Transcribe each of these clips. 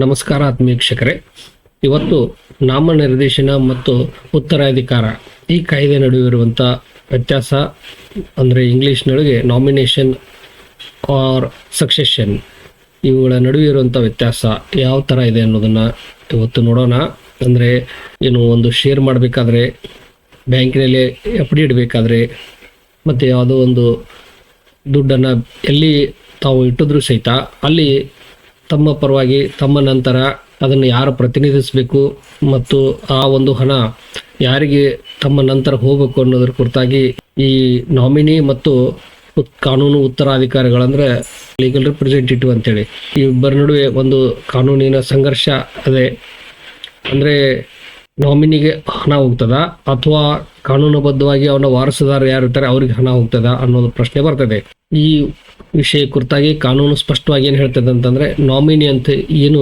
ನಮಸ್ಕಾರ ಆತ್ಮೀಕ್ಷಕರೇ ಇವತ್ತು ನಾಮನಿರ್ದೇಶನ ಮತ್ತು ಉತ್ತರಾಧಿಕಾರ ಈ ಕಾಯ್ದೆ ನಡುವೆ ಇರುವಂಥ ವ್ಯತ್ಯಾಸ ಅಂದರೆ ಇಂಗ್ಲೀಷ್ನೊಳಗೆ ನಾಮಿನೇಷನ್ ಆರ್ ಸಕ್ಸೆಷನ್ ಇವುಗಳ ನಡುವೆ ಇರುವಂಥ ವ್ಯತ್ಯಾಸ ಯಾವ ಥರ ಇದೆ ಅನ್ನೋದನ್ನು ಇವತ್ತು ನೋಡೋಣ. ಅಂದರೆ ಏನು ಒಂದು ಶೇರ್ ಮಾಡಬೇಕಾದ್ರೆ ಬ್ಯಾಂಕಿನಲ್ಲಿ ಎಫ್ ಡಿ ಇಡಬೇಕಾದ್ರೆ ಮತ್ತು ಯಾವುದೋ ಒಂದು ದುಡ್ಡನ್ನು ಎಲ್ಲಿ ತಾವು ಇಟ್ಟಿದ್ರು ಸಹಿತ ಅಲ್ಲಿ ತಮ್ಮ ಪರವಾಗಿ ತಮ್ಮ ನಂತರ ಅದನ್ನು ಯಾರು ಪ್ರತಿನಿಧಿಸಬೇಕು ಮತ್ತು ಆ ಒಂದು ಹಣ ಯಾರಿಗೆ ತಮ್ಮ ನಂತರ ಹೋಗಬೇಕು ಅನ್ನೋದ್ರ ಕುರಿತಾಗಿ ಈ ನಾಮಿನಿ ಮತ್ತು ಕಾನೂನು ಉತ್ತರಾಧಿಕಾರಿಗಳಂದ್ರೆ ಲೀಗಲ್ ರಿಪ್ರೆಸೆಂಟೇಟಿವ್ ಅಂತೇಳಿ. ಇಬ್ಬರ ನಡುವೆ ಒಂದು ಕಾನೂನಿನ ಸಂಘರ್ಷ ಅದೇ. ಅಂದ್ರೆ ನಾಮಿನಿಗೆ ಹಣ ಹೋಗ್ತದ ಅಥವಾ ಕಾನೂನುಬದ್ಧವಾಗಿ ಅವನ ವಾರಸುದಾರ ಯಾರು ಇರ್ತಾರೆ ಅವ್ರಿಗೆ ಹಣ ಹೋಗ್ತದ ಅನ್ನೋದು ಪ್ರಶ್ನೆ ಬರ್ತದೆ. ಈ ವಿಷಯ ಕುರಿತಾಗಿ ಕಾನೂನು ಸ್ಪಷ್ಟವಾಗಿ ಏನು ಹೇಳ್ತದೆ ಅಂತಂದರೆ ನಾಮಿನಿ ಅಂತ ಏನು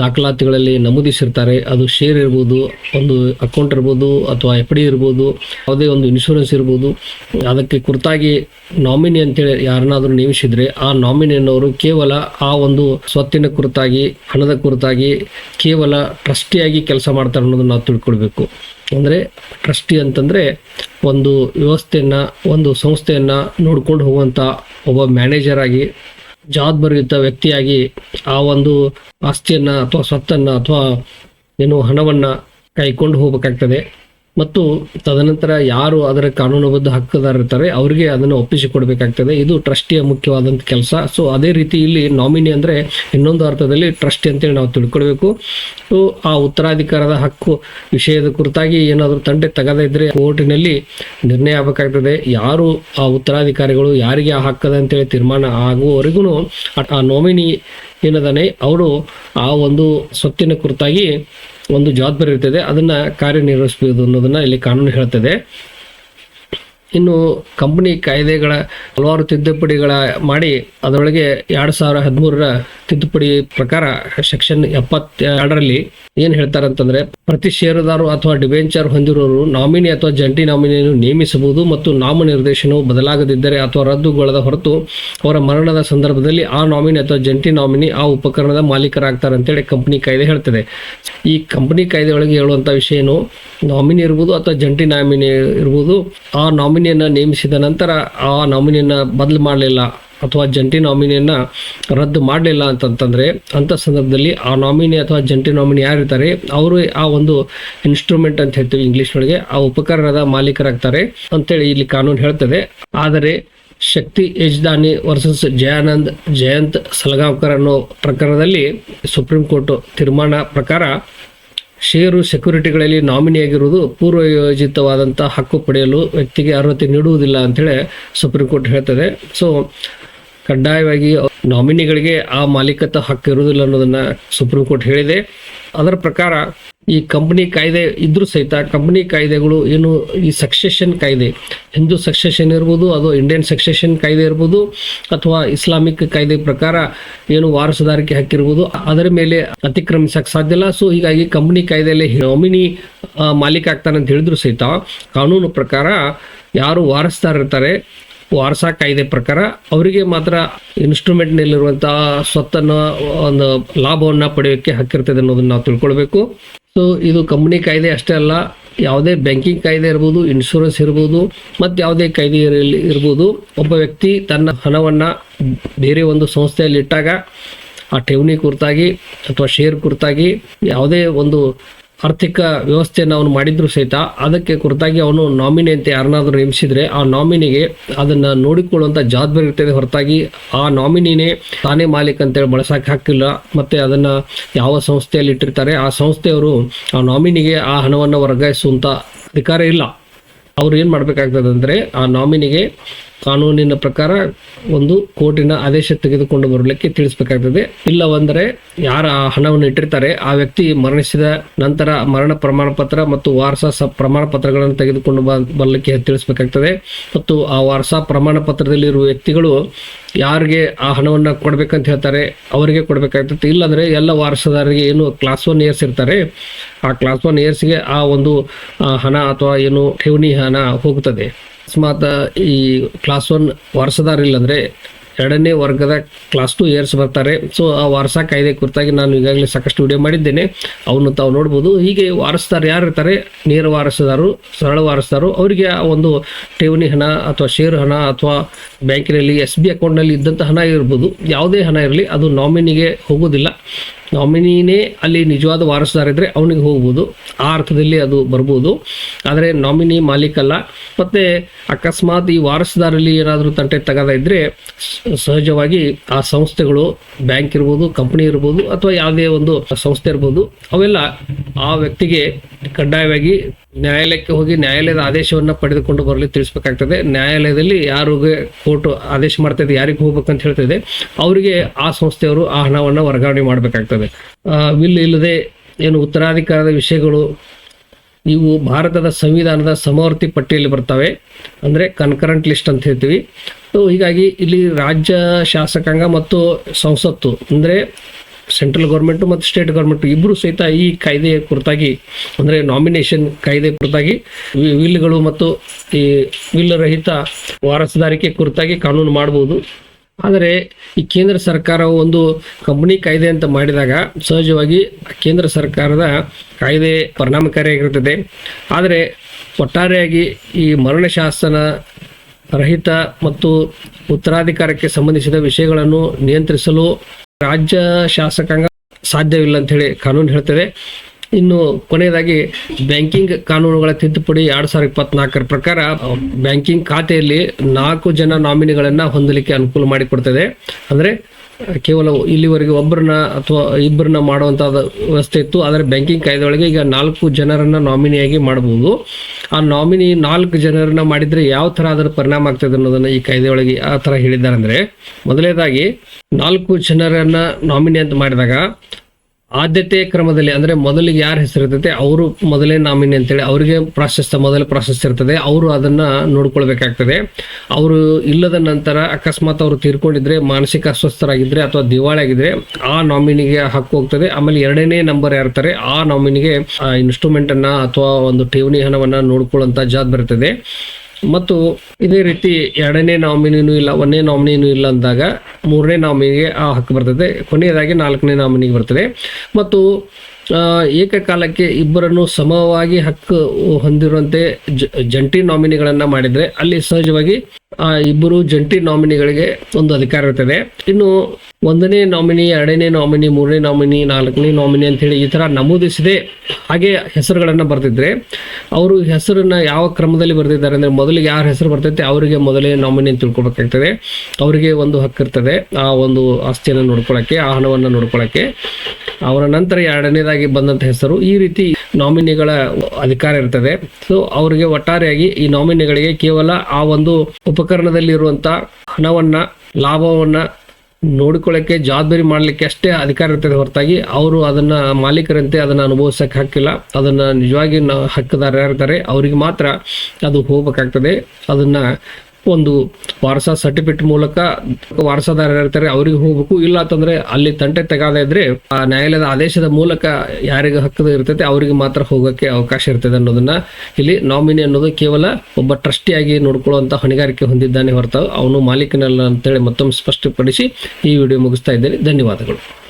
ದಾಖಲಾತಿಗಳಲ್ಲಿ ನಮೂದಿಸಿರ್ತಾರೆ. ಅದು ಶೇರ್ ಇರ್ಬೋದು, ಒಂದು ಅಕೌಂಟ್ ಇರ್ಬೋದು ಅಥವಾ ಎಫ್ ಡಿ ಇರ್ಬೋದು, ಯಾವುದೇ ಒಂದು ಇನ್ಶೂರೆನ್ಸ್ ಇರ್ಬೋದು. ಅದಕ್ಕೆ ಕುರಿತಾಗಿ ನಾಮಿನಿ ಅಂತೇಳಿ ಯಾರನ್ನಾದರೂ ನೇಮಿಸಿದರೆ ಆ ನಾಮಿನಿ ಅನ್ನೋರು ಕೇವಲ ಆ ಒಂದು ಸ್ವತ್ತಿನ ಕುರಿತಾಗಿ, ಹಣದ ಕುರಿತಾಗಿ ಕೇವಲ ಟ್ರಸ್ಟಿಯಾಗಿ ಕೆಲಸ ಮಾಡ್ತಾರೆ ಅನ್ನೋದನ್ನು ನಾವು ತಿಳ್ಕೊಳ್ಬೇಕು. ಅಂದರೆ ಟ್ರಸ್ಟಿ ಅಂತಂದರೆ ಒಂದು ವ್ಯವಸ್ಥೆಯನ್ನು, ಒಂದು ಸಂಸ್ಥೆಯನ್ನು ನೋಡ್ಕೊಂಡು ಹೋಗುವಂಥ ಒಬ್ಬ ಮ್ಯಾನೇಜರ್ ಆಗಿ ಜವಾಬ್ದಾರಿಯುತ ವ್ಯಕ್ತಿಯಾಗಿ ಆ ಒಂದು ಆಸ್ತಿಯನ್ನ ಅಥವಾ ಸ್ವತ್ತನ್ನ ಅಥವಾ ಏನು ಹಣವನ್ನ ಕೈಕೊಂಡು ಹೋಗ್ಬೇಕಾಗ್ತದೆ. ಮತ್ತು ತದನಂತರ ಯಾರು ಅದರ ಕಾನೂನುಬದ್ಧ ಹಕ್ಕುದಾರ ಇರ್ತಾರೆ, ಅವರಿಗೆ ಅದನ್ನು ಒಪ್ಪಿಸಿಕೊಡ್ಬೇಕಾಗ್ತದೆ ಇದು ಟ್ರಸ್ಟಿಯ ಮುಖ್ಯವಾದಂಥ ಕೆಲಸ. ಸೊ ಅದೇ ರೀತಿ ಇಲ್ಲಿ ನಾಮಿನಿ ಅಂದರೆ ಇನ್ನೊಂದು ಅರ್ಥದಲ್ಲಿ ಟ್ರಸ್ಟಿ ಅಂತೇಳಿ ನಾವು ತಿಳ್ಕೊಳ್ಬೇಕು. ಸೊ ಆ ಉತ್ತರಾಧಿಕಾರದ ಹಕ್ಕು ವಿಷಯದ ಕುರಿತಾಗಿ ಏನಾದರೂ ತಂಡೆ ತಗದೇ ಇದ್ರೆ ಕೋರ್ಟಿನಲ್ಲಿ ನಿರ್ಣಯ ಆಗಬೇಕಾಗ್ತದೆ. ಯಾರು ಆ ಉತ್ತರಾಧಿಕಾರಿಗಳು, ಯಾರಿಗೆ ಆ ಹಕ್ಕದ ಅಂತೇಳಿ ತೀರ್ಮಾನ ಆಗುವವರೆಗೂ ಆ ನಾಮಿನಿ ಏನದಾನೆ, ಅವರು ಆ ಒಂದು ಸ್ವತ್ತಿನ ಕುರಿತಾಗಿ ಒಂದು ಜವಾಬ್ದಾರಿ ಇರ್ತದೆ. ಅದನ್ನ ಕಾರ್ಯನಿರ್ವಹಿಸಬಹುದು ಅನ್ನೋದನ್ನ ಇಲ್ಲಿ ಕಾನೂನು ಹೇಳ್ತದೆ. ಇನ್ನು ಕಂಪನಿ ಕಾಯ್ದೆಗಳ ಹಲವಾರು ತಿದ್ದುಪಡಿಗಳ ಮಾಡಿ ಅದರೊಳಗೆ ಎರಡು ಸಾವಿರ ಹದಿಮೂರರ ತಿದ್ದುಪಡಿ ಪ್ರಕಾರ ಸೆಕ್ಷನ್ ಎಪ್ಪತ್ತೆರಡರಲ್ಲಿ ಏನ್ ಹೇಳ್ತಾರೆ ಅಂತಂದ್ರೆ, ಪ್ರತಿ ಷೇರುದಾರರು ಅಥವಾ ಡಿಬೆಂಚರ್ ಹೊಂದಿರೋರು ನಾಮಿನಿ ಅಥವಾ ಜಂಟಿ ನಾಮಿನಿಯನ್ನು ನೇಮಿಸಬಹುದು ಮತ್ತು ನಾಮನಿರ್ದೇಶನವು ಬದಲಾಗದಿದ್ದರೆ ಅಥವಾ ರದ್ದುಗೊಳ್ಳದ ಹೊರತು ಅವರ ಮರಣದ ಸಂದರ್ಭದಲ್ಲಿ ಆ ನಾಮಿನಿ ಅಥವಾ ಜಂಟಿ ನಾಮಿನಿ ಆ ಉಪಕರಣದ ಮಾಲೀಕರಾಗ್ತಾರೆ ಅಂತೇಳಿ ಕಂಪನಿ ಕಾಯ್ದೆ ಹೇಳ್ತದೆ. ಈ ಕಂಪನಿ ಕಾಯ್ದೆ ಒಳಗೆ ಹೇಳುವಂತ ವಿಷಯ ಏನು? ನಾಮಿನಿ ಇರ್ಬೋದು ಅಥವಾ ಜಂಟಿ ನಾಮಿನಿ ಇರ್ಬೋದು, ಆ ನಾಮಿನಿಯನ್ನ ನೇಮಿಸಿದ ನಂತರ ಆ ನಾಮಿನಿಯನ್ನು ಬದಲು ಮಾಡಲಿಲ್ಲ ಅಥವಾ ಜಂಟಿ ನಾಮಿನಿಯನ್ನು ರದ್ದು ಮಾಡಲಿಲ್ಲ ಅಂತಂತಂದರೆ ಅಂತ ಸಂದರ್ಭದಲ್ಲಿ ಆ ನಾಮಿನಿ ಅಥವಾ ಜಂಟಿ ನಾಮಿನಿ ಯಾರಿರ್ತಾರೆ, ಅವರು ಆ ಒಂದು ಇನ್ಸ್ಟ್ರೂಮೆಂಟ್ ಅಂತ ಹೇಳ್ತೀವಿ ಇಂಗ್ಲಿಷ್ ಒಳಗೆ, ಆ ಉಪಕರಣದ ಮಾಲೀಕರಾಗ್ತಾರೆ ಅಂತೇಳಿ ಇಲ್ಲಿ ಕಾನೂನು ಹೇಳ್ತದೆ. ಆದರೆ ಶಕ್ತಿ ಯಜ್ದಾನಿ ವರ್ಸಸ್ ಜಯಾನಂದ್, ಜಯಂತ್, ಸಲಗಾವ್ಕರ್ ಅನ್ನೋ ಪ್ರಕರಣದಲ್ಲಿ ಸುಪ್ರೀಂ ಕೋರ್ಟ್ ತೀರ್ಮಾನ ಪ್ರಕಾರ ಷೇರು ಸೆಕ್ಯೂರಿಟಿಗಳಲ್ಲಿ ನಾಮಿನಿಯಾಗಿರುವುದು ಪೂರ್ವಯೋಜಿತವಾದಂಥ ಹಕ್ಕು ಪಡೆಯಲು ವ್ಯಕ್ತಿಗೆ ಅರ್ಹತೆ ನೀಡುವುದಿಲ್ಲ ಅಂತೇಳಿ ಸುಪ್ರೀಂ ಕೋರ್ಟ್ ಹೇಳ್ತದೆ. ಸೊ ಕಡ್ಡಾಯವಾಗಿ ನಾಮಿನಿಗಳಿಗೆ ಆ ಮಾಲೀಕತ್ವ ಹಕ್ಕು ಇರುವುದಿಲ್ಲ ಅನ್ನೋದನ್ನ ಸುಪ್ರೀಂ ಕೋರ್ಟ್ ಹೇಳಿದೆ. ಅದರ ಪ್ರಕಾರ ಈ ಕಂಪನಿ ಕಾಯ್ದೆ ಇದ್ರೂ ಸಹಿತ ಕಂಪನಿ ಕಾಯ್ದೆಗಳು ಏನು ಈ ಸಕ್ಸೆಷನ್ ಕಾಯ್ದೆ, ಹಿಂದೂ ಸಕ್ಸೆಷನ್ ಇರ್ಬೋದು ಅದು ಇಂಡಿಯನ್ ಸಕ್ಸೆಷನ್ ಕಾಯ್ದೆ ಇರ್ಬೋದು ಅಥವಾ ಇಸ್ಲಾಮಿಕ್ ಕಾಯ್ದೆ ಪ್ರಕಾರ ಏನು ವಾರಸುದಾರಿಕೆ ಹಾಕಿರ್ಬೋದು, ಅದರ ಮೇಲೆ ಅತಿಕ್ರಮಿಸಕ್ಕೆ ಸಾಧ್ಯ ಇಲ್ಲ. ಸೊ ಹೀಗಾಗಿ ಕಂಪನಿ ಕಾಯ್ದೆಯಲ್ಲಿ ನಾಮಿನಿ ಮಾಲೀಕ ಆಗ್ತಾನೆ ಅಂತ ಹೇಳಿದ್ರು ಸಹಿತ ಕಾನೂನು ಪ್ರಕಾರ ಯಾರು ವಾರಸ್ದಾರ ಇರ್ತಾರೆ ವಾರಸಾ ಕಾಯ್ದೆ ಪ್ರಕಾರ ಅವರಿಗೆ ಮಾತ್ರ ಇನ್ಸ್ಟ್ರೂಮೆಂಟ್ ಸ್ವತ್ತನ್ನು, ಒಂದು ಲಾಭವನ್ನ ಪಡೆಯೋಕ್ಕೆ ಹಕ್ಕಿರ್ತದೆ ಅನ್ನೋದನ್ನ ನಾವು ತಿಳ್ಕೊಳ್ಬೇಕು. ಸೊ ಇದು ಕಂಪನಿ ಕಾಯ್ದೆ ಅಷ್ಟೇ ಅಲ್ಲ, ಯಾವುದೇ ಬ್ಯಾಂಕಿಂಗ್ ಕಾಯ್ದೆ ಇರ್ಬೋದು ಇನ್ಶೂರೆನ್ಸ್ ಇರ್ಬೋದು, ಮತ್ತು ಯಾವುದೇ ಕಾಯ್ದೆ ಇರ್ಬೋದು, ಒಬ್ಬ ವ್ಯಕ್ತಿ ತನ್ನ ಹಣವನ್ನ ಬೇರೆ ಒಂದು ಸಂಸ್ಥೆಯಲ್ಲಿ ಇಟ್ಟಾಗ, ಆ ಠೇವಣಿ ಕುರಿತಾಗಿ ಅಥವಾ ಶೇರ್ ಕುರಿತಾಗಿ ಯಾವುದೇ ಒಂದು ಆರ್ಥಿಕ ವ್ಯವಸ್ಥೆಯನ್ನು ಅವನು ಮಾಡಿದ್ರು ಸಹಿತ ಅದಕ್ಕೆ ಕುರಿತಾಗಿ ಅವನು ನಾಮಿನಿ ಅಂತ ಯಾರನ್ನಾದರೂ ನೇಮಿಸಿದ್ರೆ ಆ ನಾಮಿನಿಗೆ ಅದನ್ನು ನೋಡಿಕೊಳ್ಳುವಂಥ ಜವಾಬ್ದಾರಿ ಇರ್ತದೆ ಹೊರತಾಗಿ ಆ ನಾಮಿನಿನೇ ತಾನೇ ಮಾಲೀಕ ಅಂತೇಳಿ ಬಳಸೋಕೆ ಹಾಕಿಲ್ಲ ಮತ್ತು ಅದನ್ನು ಯಾವ ಸಂಸ್ಥೆಯಲ್ಲಿ ಇಟ್ಟಿರ್ತಾರೆ, ಆ ಸಂಸ್ಥೆಯವರು ಆ ನಾಮಿನಿಗೆ ಆ ಹಣವನ್ನು ವರ್ಗಾಯಿಸುವಂಥ ಅಧಿಕಾರ ಇಲ್ಲ. ಅವ್ರು ಏನು ಮಾಡಬೇಕಾಗ್ತದೆ ಅಂದರೆ ಆ ನಾಮಿನಿಗೆ ಕಾನೂನಿನ ಪ್ರಕಾರ ಒಂದು ಕೋರ್ಟಿನ ಆದೇಶ ತೆಗೆದುಕೊಂಡು ಬರಲಿಕ್ಕೆ ತಿಳಿಸ್ಬೇಕಾಗ್ತದೆ. ಇಲ್ಲವಂದರೆ ಯಾರ ಆ ಹಣವನ್ನು ಇಟ್ಟಿರ್ತಾರೆ, ಆ ವ್ಯಕ್ತಿ ಮರಣಿಸಿದ ನಂತರ ಮರಣ ಪ್ರಮಾಣ ಪತ್ರ ಮತ್ತು ವಾರಸ ಪ್ರಮಾಣ ಪತ್ರಗಳನ್ನು ತೆಗೆದುಕೊಂಡು ಬರಲಿಕ್ಕೆ ತಿಳಿಸಬೇಕಾಗ್ತದೆ. ಮತ್ತು ಆ ವಾರಸ ಪ್ರಮಾಣ ಪತ್ರದಲ್ಲಿರುವ ವ್ಯಕ್ತಿಗಳು ಯಾರಿಗೆ ಆ ಹಣವನ್ನು ಕೊಡಬೇಕಂತ ಹೇಳ್ತಾರೆ, ಅವರಿಗೆ ಕೊಡಬೇಕಾಗ್ತದೆ. ಇಲ್ಲಾಂದ್ರೆ ಎಲ್ಲ ವಾರಸದಾರರಿಗೆ ಏನು ಕ್ಲಾಸ್ ಒನ್ ಇಯರ್ಸ್ ಇರ್ತಾರೆ. ಆ ಕ್ಲಾಸ್ ಒನ್ ಇಯರ್ಸ್ಗೆ ಆ ಒಂದು ಹಣ ಅಥವಾ ಏನು ಠೇವಣಿ ಹಣ ಹೋಗ್ತದೆ. ಅಕಸ್ಮಾತ್ ಈ ಕ್ಲಾಸ್ ಒನ್ ವಾರಸದಾರ ಇಲ್ಲಂದ್ರೆ ಎರಡನೇ ವರ್ಗದ ಕ್ಲಾಸ್ ಟು ಇಯರ್ಸ್ ಬರ್ತಾರೆ. ಸೊ ಆ ವಾರಸ ಕಾಯ್ದೆ ಕುರಿತಾಗಿ ನಾನು ಈಗಾಗಲೇ ಸಾಕಷ್ಟು ವಿಡಿಯೋ ಮಾಡಿದ್ದೇನೆ. ಅವನ್ನು ತಾವು ನೋಡ್ಬೋದು. ಹೀಗೆ ವಾರಸುದಾರ ಯಾರು ಇರ್ತಾರೆ? ನೇರ ವಾರಸದಾರರು ಸರಳ ವಾರಸುದಾರರು ಅವರಿಗೆ ಆ ಒಂದು ಠೇವಣಿ ಹಣ ಅಥವಾ ಷೇರು ಹಣ ಅಥವಾ ಬ್ಯಾಂಕಿನಲ್ಲಿ ಎಸ್ ಬಿ ಅಕೌಂಟ್ನಲ್ಲಿ ಇದ್ದಂಥ ಹಣ ಇರ್ಬೋದು, ಯಾವುದೇ ಹಣ ಇರಲಿ, ಅದು ನಾಮಿನಿಗೆ ಹೋಗೋದಿಲ್ಲ. ನಾಮಿನಿನೇ ಅಲ್ಲಿ ನಿಜವಾದ ವಾರಸುದಾರ ಇದ್ದರೆ ಅವನಿಗೆ ಹೋಗ್ಬೋದು. ಆ ಅರ್ಥದಲ್ಲಿ ಅದು ಬರ್ಬೋದು. ಆದರೆ ನಾಮಿನಿ ಮಾಲೀಕಲ್ಲ. ಮತ್ತು ಅಕಸ್ಮಾತ್ ಈ ವಾರಸುದಾರಲ್ಲಿ ಏನಾದರೂ ತಂಟೆ ತಗದ ಇದ್ದರೆ ಸಹಜವಾಗಿ ಆ ಸಂಸ್ಥೆಗಳು, ಬ್ಯಾಂಕ್ ಇರ್ಬೋದು, ಕಂಪ್ನಿ ಇರ್ಬೋದು, ಅಥವಾ ಯಾವುದೇ ಒಂದು ಸಂಸ್ಥೆ ಇರ್ಬೋದು, ಅವೆಲ್ಲ ಆ ವ್ಯಕ್ತಿಗೆ ಕಡ್ಡಾಯವಾಗಿ ನ್ಯಾಯಾಲಯಕ್ಕೆ ಹೋಗಿ ನ್ಯಾಯಾಲಯದ ಆದೇಶವನ್ನು ಪಡೆದುಕೊಂಡು ಬರಲಿ ತಿಳಿಸ್ಬೇಕಾಗ್ತದೆ. ನ್ಯಾಯಾಲಯದಲ್ಲಿ ಯಾರಿಗೆ ಕೋರ್ಟ್ ಆದೇಶ ಮಾಡ್ತಾ ಇದೆ, ಯಾರಿಗೆ ಹೋಗ್ಬೇಕಂತ ಹೇಳ್ತಿದೆ ಅವರಿಗೆ ಆ ಸಂಸ್ಥೆಯವರು ಆ ಹಣವನ್ನು ವರ್ಗಾವಣೆ ಮಾಡಬೇಕಾಗ್ತದೆ. ವಿಲ್ ಇಲ್ಲದೆ ಏನು ಉತ್ತರಾಧಿಕಾರದ ವಿಷಯಗಳು ಇವು ಭಾರತದ ಸಂವಿಧಾನದ ಸಮವರ್ತಿ ಪಟ್ಟಿಯಲ್ಲಿ ಬರ್ತವೆ. ಅಂದರೆ ಕನ್ಕರೆಂಟ್ ಲಿಸ್ಟ್ ಅಂತ ಹೇಳ್ತೀವಿ. ಹೀಗಾಗಿ ಇಲ್ಲಿ ರಾಜ್ಯ ಶಾಸಕಾಂಗ ಮತ್ತು ಸಂಸತ್ತು, ಅಂದರೆ ಸೆಂಟ್ರಲ್ ಗೌರ್ಮೆಂಟು ಮತ್ತು ಸ್ಟೇಟ್ ಗೌರ್ಮೆಂಟ್ ಇಬ್ಬರು ಸಹಿತ ಈ ಕಾಯ್ದೆಯ ಕುರಿತಾಗಿ, ಅಂದರೆ ನಾಮಿನೇಷನ್ ಕಾಯ್ದೆ ಕುರಿತಾಗಿ ವಿಲ್ಗಳು ಮತ್ತು ಈ ವಿಲ್ ರಹಿತ ವಾರಸುದಾರಿಕೆ ಕುರಿತಾಗಿ ಕಾನೂನು ಮಾಡಬಹುದು ಆದರೆ ಈ ಕೇಂದ್ರ ಸರ್ಕಾರವು ಒಂದು ಕಂಪನಿ ಕಾಯ್ದೆ ಅಂತ ಮಾಡಿದಾಗ ಸಹಜವಾಗಿ ಕೇಂದ್ರ ಸರ್ಕಾರದ ಕಾಯ್ದೆ ಪರಿಣಾಮಕಾರಿಯಾಗಿರುತ್ತದೆ. ಆದರೆ ಒಟ್ಟಾರೆಯಾಗಿ ಈ ಮರಣಶಾಸನ ರಹಿತ ಮತ್ತು ಉತ್ತರಾಧಿಕಾರಕ್ಕೆ ಸಂಬಂಧಿಸಿದ ವಿಷಯಗಳನ್ನು ನಿಯಂತ್ರಿಸಲು ರಾಜ್ಯ ಶಾಸಕಾಂಗ ಸಾಧ್ಯವಿಲ್ಲ ಅಂತ ಹೇಳಿ ಕಾನೂನು ಹೇಳ್ತದೆ. ಇನ್ನು ಕೊನೆಯದಾಗಿ ಬ್ಯಾಂಕಿಂಗ್ ಕಾನೂನುಗಳ ತಿದ್ದುಪಡಿ ಎರಡ್ ಸಾವಿರದ ಇಪ್ಪತ್ನಾಲ್ಕರ ಪ್ರಕಾರ ಬ್ಯಾಂಕಿಂಗ್ ಖಾತೆಯಲ್ಲಿ ನಾಲ್ಕು ಜನ ನಾಮಿನಿಗಳನ್ನ ಹೊಂದಲಿಕ್ಕೆ ಅನುಕೂಲ ಮಾಡಿಕೊಡ್ತದೆ. ಅಂದ್ರೆ ಕೇವಲ ಇಲ್ಲಿವರೆಗೆ ಒಬ್ಬರನ್ನ ಅಥವಾ ಇಬ್ಬರನ್ನ ಮಾಡುವಂತಹ ವ್ಯವಸ್ಥೆ ಇತ್ತು. ಆದರೆ ಬ್ಯಾಂಕಿಂಗ್ ಕಾಯ್ದೆ ಒಳಗೆ ಈಗ ನಾಲ್ಕು ಜನರನ್ನ ನಾಮಿನಿಯಾಗಿ ಮಾಡಬಹುದು. ಆ ನಾಮಿನಿ ನಾಲ್ಕು ಜನರನ್ನ ಮಾಡಿದ್ರೆ ಯಾವ ತರ ಅದರ ಪರಿಣಾಮ ಆಗ್ತದೆ ಅನ್ನೋದನ್ನ ಈ ಕಾಯ್ದೆ ಒಳಗೆ ಆ ತರ ಹೇಳಿದ್ದಾರೆ ಅಂದ್ರೆ, ಮೊದಲನೇದಾಗಿ ನಾಲ್ಕು ಜನರನ್ನ ನಾಮಿನಿ ಅಂತ ಮಾಡಿದಾಗ ಆದ್ಯತೆ ಕ್ರಮದಲ್ಲಿ ಅಂದ್ರೆ ಮೊದಲಿಗೆ ಯಾರ ಹೆಸರು ಇರ್ತೈತೆ ಅವರು ಮೊದಲೇ ನಾಮಿನಿ ಅಂತೇಳಿ ಅವರಿಗೆ ಪ್ರಾಶಸ್ತ್ಯ ಮೊದಲ ಪ್ರಾಶಸ್ತ್ಯ ಇರ್ತದೆ, ಅವರು ಅದನ್ನ ನೋಡ್ಕೊಳ್ಬೇಕಾಗ್ತದೆ. ಅವರು ಇಲ್ಲದ ನಂತರ ಅಕಸ್ಮಾತ್ ಅವರು ತೀರ್ಕೊಂಡಿದ್ರೆ, ಮಾನಸಿಕ ಅಸ್ವಸ್ಥರಾಗಿದ್ರೆ ಅಥವಾ ದಿವಾಳಿ ಆಗಿದ್ರೆ ಆ ನಾಮಿನಿಗೆ ಹಕ್ಕು ಹೋಗ್ತದೆ. ಆಮೇಲೆ ಎರಡನೇ ನಂಬರ್ ಯಾರ್ತಾರೆ ಆ ನಾಮಿನಿಗೆ ಇನ್ಸ್ಟ್ರೂಮೆಂಟ್ ಅನ್ನ ಅಥವಾ ಒಂದು ಠೇವಣಿ ಹಣವನ್ನ ನೋಡ್ಕೊಳ್ಳುವಂತ ಜಾತ್ ಬರ್ತದೆ. ಮತ್ತು ಇದೇ ರೀತಿ ಎರಡನೇ ನಾಮಿನಿನೂ ಇಲ್ಲ, ಒಂದನೇ ನಾಮಿನಿನೂ ಇಲ್ಲ ಅಂದಾಗ ಮೂರನೇ ನಾಮಿನಿಗೆ ಆ ಹಕ್ಕು ಬರ್ತದೆ. ಕೊನೆಯದಾಗಿ ನಾಲ್ಕನೇ ನಾಮಿನಿಗೆ ಬರ್ತದೆ. ಮತ್ತು ಏಕಕಾಲಕ್ಕೆ ಇಬ್ಬರನ್ನು ಸಮವಾಗಿ ಹಕ್ಕು ಹೊಂದಿರುವಂತೆ ಜಂಟಿ ನಾಮಿನಿಗಳನ್ನು ಮಾಡಿದ್ರೆ ಅಲ್ಲಿ ಸಹಜವಾಗಿ ಇಬ್ಬರು ಜಂಟಿ ನಾಮಿನಿಗಳಿಗೆ ಒಂದು ಅಧಿಕಾರ ಇರ್ತದೆ. ಇನ್ನು ಒಂದನೇ ನಾಮಿನಿ, ಎರಡನೇ ನಾಮಿನಿ, ಮೂರನೇ ನಾಮಿನಿ, ನಾಲ್ಕನೇ ನಾಮಿನಿ ಅಂತ ಹೇಳಿ ಈ ತರ ನಮೂದಿಸದೆ ಹಾಗೆ ಹೆಸರುಗಳನ್ನ ಬರ್ತಿದ್ರೆ ಅವರು ಹೆಸರನ್ನ ಯಾವ ಕ್ರಮದಲ್ಲಿ ಬರ್ತಿದ್ದಾರೆ ಅಂದ್ರೆ ಮೊದಲಿಗೆ ಯಾರ ಹೆಸರು ಬರ್ತೈತೆ ಅವರಿಗೆ ಮೊದಲೇ ನಾಮಿನಿ ಅಂತ ತಿಳ್ಕೊಬೇಕಾಗ್ತದೆ. ಅವರಿಗೆ ಒಂದು ಹಕ್ಕು ಇರ್ತದೆ ಆ ಒಂದು ಆಸ್ತಿಯನ್ನು ನೋಡ್ಕೊಳಕ್ಕೆ, ಆ ಹಣವನ್ನು ನೋಡ್ಕೊಳಕ್ಕೆ. ಅವರ ನಂತರ ಎರಡನೇದಾಗಿ ಬಂದಂತ ಹೆಸರು ಈ ರೀತಿ ನಾಮಿನಿಗಳ ಅಧಿಕಾರ ಇರ್ತದೆ. ಸೊ ಅವರಿಗೆ ಒಟ್ಟಾರೆಯಾಗಿ ಈ ನಾಮಿನಿಗಳಿಗೆ ಕೇವಲ ಆ ಒಂದು ಉಪಕರಣದಲ್ಲಿ ಇರುವಂತ ಹಣವನ್ನ, ಲಾಭವನ್ನ ನೋಡಿಕೊಳ್ಳಕ್ಕೆ ಜವಾಬ್ದಾರಿ ಮಾಡಲಿಕ್ಕೆ ಅಷ್ಟೇ ಅಧಿಕಾರ ಇರ್ತದೆ ಹೊರತಾಗಿ. ಅವರು ಅದನ್ನ ಮಾಲೀಕರಂತೆ ಅದನ್ನ ಅನುಭವಿಸಕ್ಕೆ ಹಾಕಿಲ್ಲ. ಅದನ್ನ ನಿಜವಾಗಿ ನ- ಇರ್ತಾರೆ ಅವರಿಗೆ ಮಾತ್ರ ಅದು ಹೋಗ್ಬೇಕಾಗ್ತದೆ. ಅದನ್ನ ಒಂದು ವಾರಸ ಸರ್ಟಿಫಿಕೇಟ್ ಮೂಲಕ ವಾರಸದಾರ ಇರ್ತಾರೆ ಅವರಿಗೆ ಹೋಗ್ಬೇಕು. ಇಲ್ಲ ಅಂತಂದ್ರೆ ಅಲ್ಲಿ ತಂಟೆ ತೆಗಾದ ಇದ್ರೆ, ಆ ನ್ಯಾಯಾಲಯದ ಆದೇಶದ ಮೂಲಕ ಯಾರಿಗೆ ಹಕ್ಕದ ಇರ್ತೈತೆ, ಅವರಿಗೆ ಮಾತ್ರ ಹೋಗೋಕೆ ಅವಕಾಶ ಇರ್ತದೆ ಅನ್ನೋದನ್ನ ಇಲ್ಲಿ ನಾಮಿನಿ ಅನ್ನೋದು ಕೇವಲ ಒಬ್ಬ ಟ್ರಸ್ಟಿಯಾಗಿ ನೋಡ್ಕೊಳ್ಳುವಂತ ಹೊಣೆಗಾರಿಕೆ ಹೊಂದಿದ್ದಾನೆ ಹೊರತು ಅವನು ಮಾಲೀಕನಲ್ಲ ಅಂತೇಳಿ ಮತ್ತೊಮ್ಮೆ ಸ್ಪಷ್ಟಪಡಿಸಿ ಈ ವಿಡಿಯೋ ಮುಗಿಸ್ತಾ ಇದ್ದೇನೆ. ಧನ್ಯವಾದಗಳು.